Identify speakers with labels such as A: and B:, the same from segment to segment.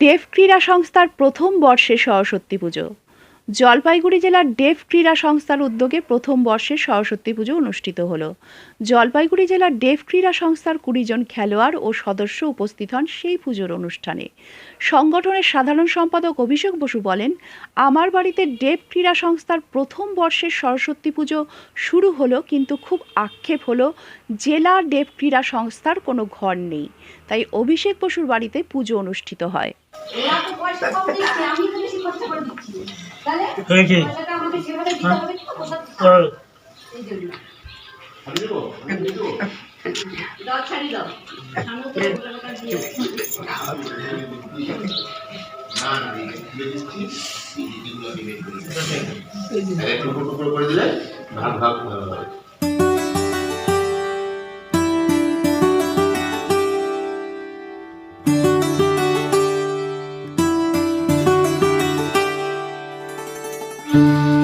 A: Deaf ক্রীড়া সংস্থার প্রথম বর্ষে সরস্বতী পুজো। জলপাইগুড়ি জেলার ডেফ ক্রীড়া সংস্থার উদ্যোগে প্রথম বর্ষে সরস্বতী পুজো অনুষ্ঠিত হলো। জলপাইগুড়ি জেলার ডেফ ক্রীড়া সংস্থার কুড়ি জন খেলোয়াড় ও সদস্য উপস্থিত হন সেই পুজোর অনুষ্ঠানে। সংগঠনের সাধারণ সম্পাদক অভিষেক বসু বলেন, আমার বাড়িতে ডেফ ক্রীড়া সংস্থার প্রথম বর্ষের সরস্বতী পুজো শুরু হলো কিন্তু খুব আক্ষেপ হলো জেলা ডেফ ক্রীড়া সংস্থার কোনো ঘর নেই। তাই অভিষেক বসুর বাড়িতে পুজো অনুষ্ঠিত হয়।
B: হয়েছে।
C: পয়সাটা আমাকে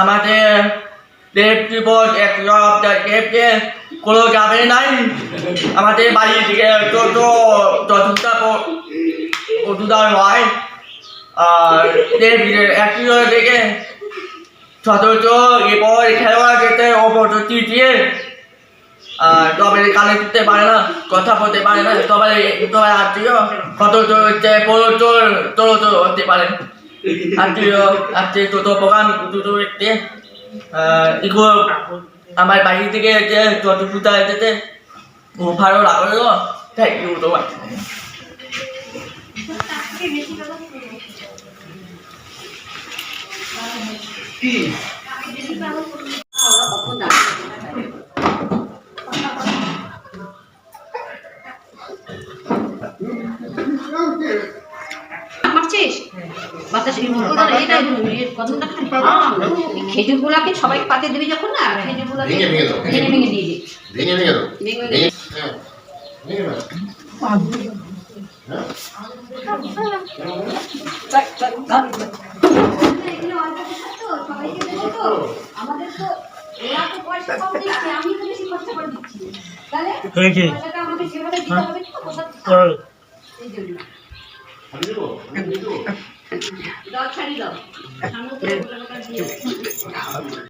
B: আমাদের দেব ত্রিপদ জাতীয় অবদায় দেবদের কোনো যাবে নাই। আমাদের বাড়ি থেকে চতুর্থ অটুদয় হয় আর দেব একই থেকে সদস্য এরপর খেলোয়াড় যেতে অপরচুটি দিয়ে, আর তবে কানে করতে পারে না, কথা বলতে পারে না, তবে তবে আত্মীয় কত হচ্ছে বড় চোর চোর চোর হতে পারে। আত্মীয় আত্মীয় ছোট প্রোগ্রাম দুটো একটি এগুলো আমার বাড়ি থেকে যে পূজা যেতে ভালো লাগল থ্যাংক ইউ তোমার
C: ওরা কখন দাঁড়াবে? মারছিস? বাতাস এই মুখগুলো এইটা এই কদমটা খালি। এই খেজুরগুলাকে সবাই পাতে দিবি যখন না খেজুরগুলাকে
D: ভেঙে ভেঙে
C: ভেঙে ভেঙে দিয়ে দিবি
D: ভেঙে ভেঙে
C: ভেঙে
D: ভেঙে হ্যাঁ ভেঙে দাও হ্যাঁ
C: এগুলো অল্প পয়সা তো, সবাইকে দেবো তো। আমাদের তো ওরা তো পয়সা কম দিচ্ছে, আমি তো বেশি খরচা করে দিচ্ছি। তাহলে আমাকে সেভাবে দিতে হবে তো, এই জন্য। দাও, দিয়ে দাও।